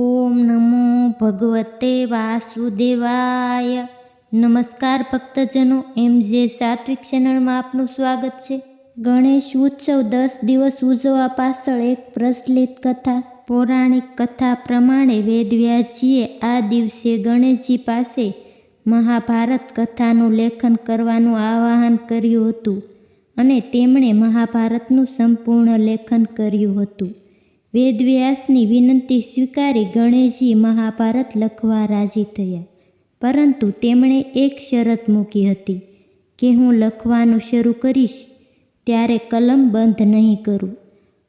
ઓમ નમો ભગવતે વાસુદેવાય નમસ્કાર ભક્તજનો એમ જે સાત્વિક ચેનલમાં આપનું સ્વાગત છે। ગણેશ ઉત્સવ દસ દિવસ ઉજવવા પાછળ એક પ્રચલિત કથા, પૌરાણિક કથા પ્રમાણે વેદવ્યાસજીએ આ દિવસે ગણેશજી પાસે મહાભારત કથાનું લેખન કરવાનું આવાહન કર્યું હતું અને તેમણે મહાભારતનું સંપૂર્ણ લેખન કર્યું હતું। વેદવ્યાસની વિનંતી સ્વીકારી ગણેશજી મહાભારત લખવા રાજી થયા. પરંતુ તેમણે એક શરત મૂકી હતી કે હું લખવાનું શરૂ કરીશ ત્યારે કલમ બંધ નહીં કરું.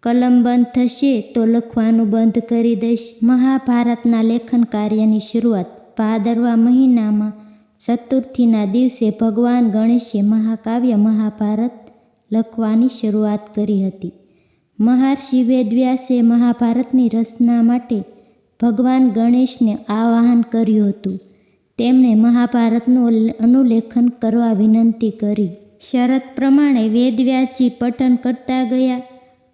કલમ બંધ થશે તો લખવાનું બંધ કરી દઈશ. મહાભારતના લેખન કાર્યની શરૂઆત ભાદરવા મહિનામાં ચતુર્થીના દિવસે ભગવાન ગણેશે મહાકાવ્ય મહાભારત લખવાની શરૂઆત કરી હતી. મહર્ષિ વેદવ્યાસે મહાભારતની રચના માટે ભગવાન ગણેશને આવાહન કર્યું હતું. તેમણે મહાભારતનું અનુલેખન કરવા વિનંતી કરી. શરત પ્રમાણે વેદવ્યાસજી પઠન કરતા ગયા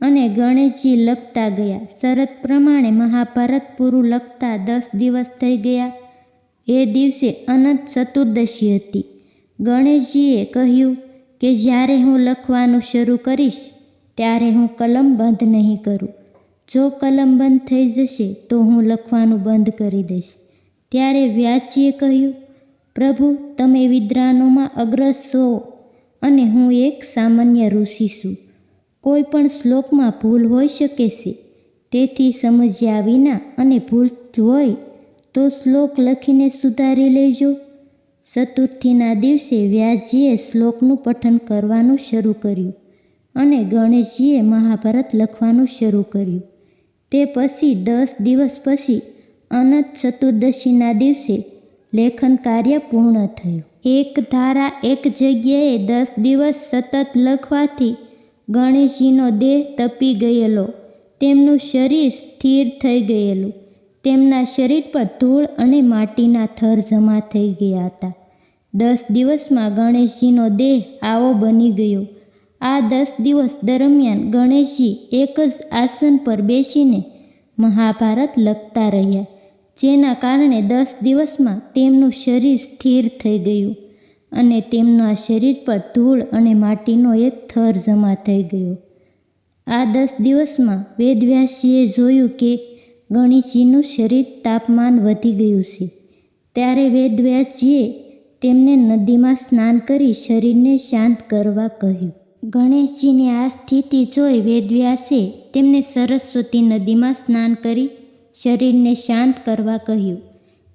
અને ગણેશજી લખતા ગયા. શરત પ્રમાણે મહાભારત પૂરું લખતા દસ દિવસ થઈ ગયા. એ દિવસે અનંત ચતુર્દશી હતી. ગણેશજીએ કહ્યું કે જ્યારે હું લખવાનું શરૂ કરીશ ત્યારે હું કલમ બંધ નહીં કરું. જો કલમ બંધ થઈ જશે તો હું લખવાનું બંધ કરી દઈશ. ત્યારે વ્યાચીએ કહ્યું, પ્રભુ, તમે વિદ્રાનોમાં અગ્રસ છો અને હું એક સામાન્ય ઋષિ છું. કોઈ પણ શ્લોકમાં ભૂલ હોઈ શકે છે. તેથી સમજ્યા વિના અને ભૂલ હોય તો શ્લોક લખીને સુધારી લેજો. ચતુર્થીના દિવસે વ્યાસજીએ શ્લોકનું પઠન કરવાનું શરૂ કર્યું. અને ગણેશજીએ મહાભારત લખવાનું શરૂ કર્યું. તે પછી દસ દિવસ પછી અનંત ચતુર્દશીના દિવસે લેખન કાર્ય પૂર્ણ થયું. એક ધારા એક જગ્યાએ દસ દિવસ સતત લખવાથી ગણેશજીનો દેહ તપી ગયેલો. તેમનું શરીર સ્થિર થઈ ગયેલું. તેમના શરીર પર ધૂળ અને માટીના થર જમા થઈ ગયા હતા. દસ દિવસમાં ગણેશજીનો દેહ આવો બની ગયો. આ દસ દિવસ દરમિયાન ગણેશજી એક જ આસન પર બેસીને મહાભારત લખતા રહ્યા, જેના કારણે દસ દિવસમાં તેમનું શરીર સ્થિર થઈ ગયું અને તેમના શરીર પર ધૂળ અને માટીનો એક થર જમા થઈ ગયો. આ દસ દિવસમાં વેદવ્યાસજીએ જોયું કે ગણેશજીનું શરીર તાપમાન વધી ગયું છે. ત્યારે વેદવ્યાસજીએ તેમને નદીમાં સ્નાન કરી શરીરને શાંત કરવા કહ્યું. ગણેશજીની આ સ્થિતિ જોઈ વેદવ્યાસે તેમને સરસ્વતી નદીમાં સ્નાન કરી શરીરને શાંત કરવા કહ્યું.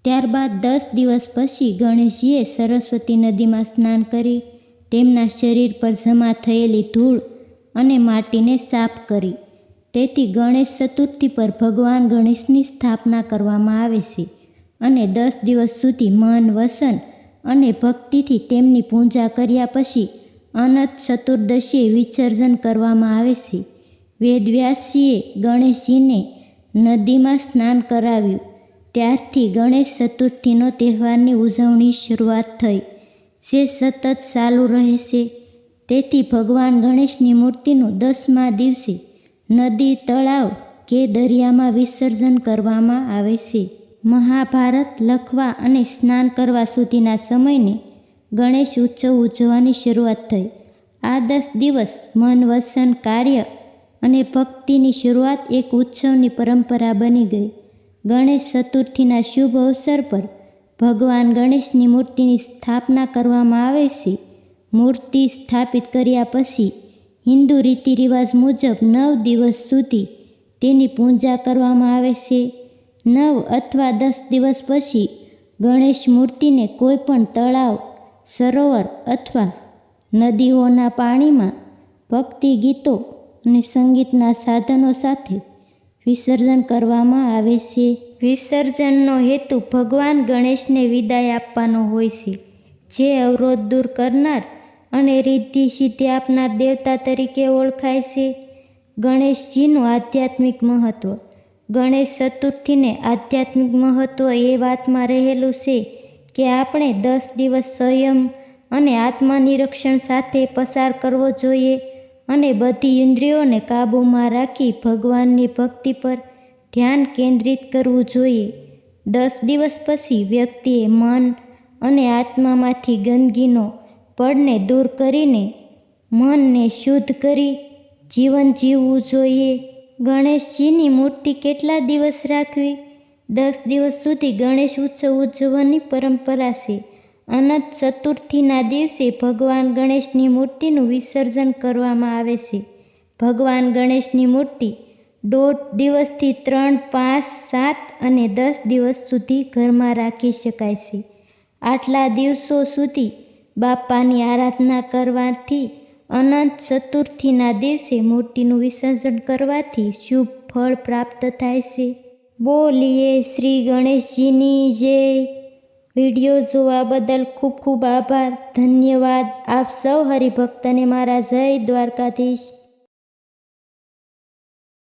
ત્યારબાદ દસ દિવસ પછી ગણેશજીએ સરસ્વતી નદીમાં સ્નાન કરી તેમના શરીર પર જમા થયેલી ધૂળ અને માટીને સાફ કરી. તેથી ગણેશ ચતુર્થી પર ભગવાન ગણેશની સ્થાપના કરવામાં આવે છે અને દસ દિવસ સુધી મન, વસન અને ભક્તિથી તેમની પૂજા કર્યા પછી અનંત ચતુર્દશીએ વિસર્જન કરવામાં આવે છે. વેદવ્યાસજીએ ગણેશજીને નદીમાં સ્નાન કરાવ્યું. ત્યારથી ગણેશ ચતુર્થીનો તહેવારની ઉજવણી શરૂઆત થઈ, જે સતત ચાલુ રહેશે. તેથી ભગવાન ગણેશની મૂર્તિનું દસમા દિવસે નદી તળાવ કે દરિયામાં વિસર્જન કરવામાં આવે છે. મહાભારત લખવા અને સ્નાન કરવા સુધીના સમયને ગણેશ ઉત્સવ ઉજવવાની શરૂઆત થઈ. આ દસ દિવસ મન વસન કાર્ય અને ભક્તિની શરૂઆત એક ઉત્સવની પરંપરા બની ગઈ. ગણેશ ચતુર્થીના શુભ અવસર પર ભગવાન ગણેશની મૂર્તિની સ્થાપના કરવામાં આવે છે. મૂર્તિ સ્થાપિત કર્યા પછી હિન્દુ રીતિ રિવાજ મુજબ નવ દિવસ સુધી તેની પૂજા કરવામાં આવે છે. નવ અથવા દસ દિવસ પછી ગણેશ મૂર્તિને કોઈ પણ તળાવ સરોવર અથવા નદીઓના પાણીમાં ભક્તિ ગીતો અને સંગીતના સાધનો સાથે વિસર્જન કરવામાં આવે છે. વિસર્જનનો હેતુ ભગવાન ગણેશને વિદાય આપવાનો હોય છે, જે અવરોધ દૂર કરનાર અને રિદ્ધિ સિદ્ધિ આપનાર દેવતા તરીકે ઓળખાય છે. ગણેશજીનું આધ્યાત્મિક મહત્ત્વ ગણેશ ચતુર્થીને આધ્યાત્મિક મહત્ત્વ એ વાતમાં રહેલું છે કે આપણે દસ દિવસ સંયમ અને આત્મનિરીક્ષણ સાથે પસાર કરવો જોઈએ અને બધી ઇન્દ્રિયોને કાબૂમાં રાખી ભગવાનની ભક્તિ પર ધ્યાન કેન્દ્રિત કરવું જોઈએ. દસ દિવસ પછી વ્યક્તિએ મન અને આત્મામાંથી ગંદકીનો પડને દૂર કરીને મનને શુદ્ધ કરી જીવન જીવવું જોઈએ. ગણેશજીની મૂર્તિ કેટલા દિવસ રાખવી? દસ દિવસ સુધી ગણેશ ઉત્સવ ઉજવવાની પરંપરા છે. અનંત ચતુર્થીના દિવસે ભગવાન ગણેશની મૂર્તિનું વિસર્જન કરવામાં આવે છે. ભગવાન ગણેશની મૂર્તિ દોઢ દિવસથી ત્રણ, પાંચ, સાત અને દસ દિવસ સુધી ઘરમાં રાખી શકાય છે. આટલા દિવસો સુધી બાપાની આરાધના કરવાથી અનંત ચતુર્થીના દિવસે મૂર્તિનું વિસર્જન કરવાથી શુભ ફળ પ્રાપ્ત થાય છે. બોલીએ શ્રી ગણેશજીની જય વીડિયો જોવા બદલ ખૂબ ખૂબ આભાર. ધન્યવાદ. આપ સૌ હરિભક્તને મારા જય દ્વારકાધીશ.